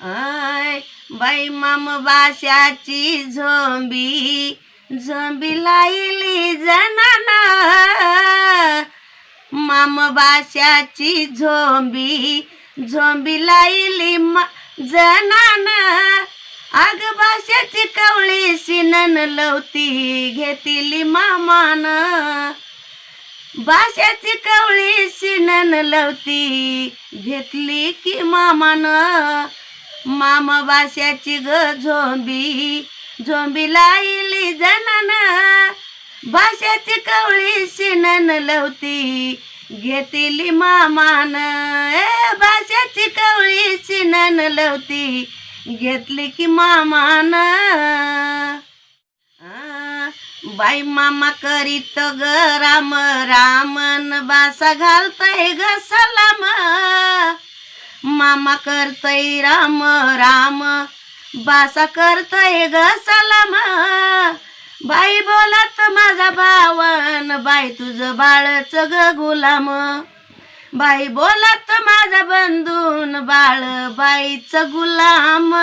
I बाई माम बाशाची झोंबी झोंबी लाईली जनाना. माम बाशाची झोंबी झोंबी लाईली जनाना. आग बाशाची कवळी सिनन लवती घेतली मामान. बाशाची कवळी सिनन लवती घेतली की मामान. मामा ग झोंबी झोंबी लाईली जनन. बाशाची कवळी शिनन लवती घेतली मामान. ए बाशाची कवळी शिनन लवती घेतली की मामान. बाई मामा करीत ग राम रामन बासा घालतय ग सलाम. मामा करतय राम राम. बासा करतय ग सलाम. बाई बोलत माझा भावन बाई तुझं बाळच ग गुलाम. बाई बोलत माझा बंधून बाळ बाईच गुलाम.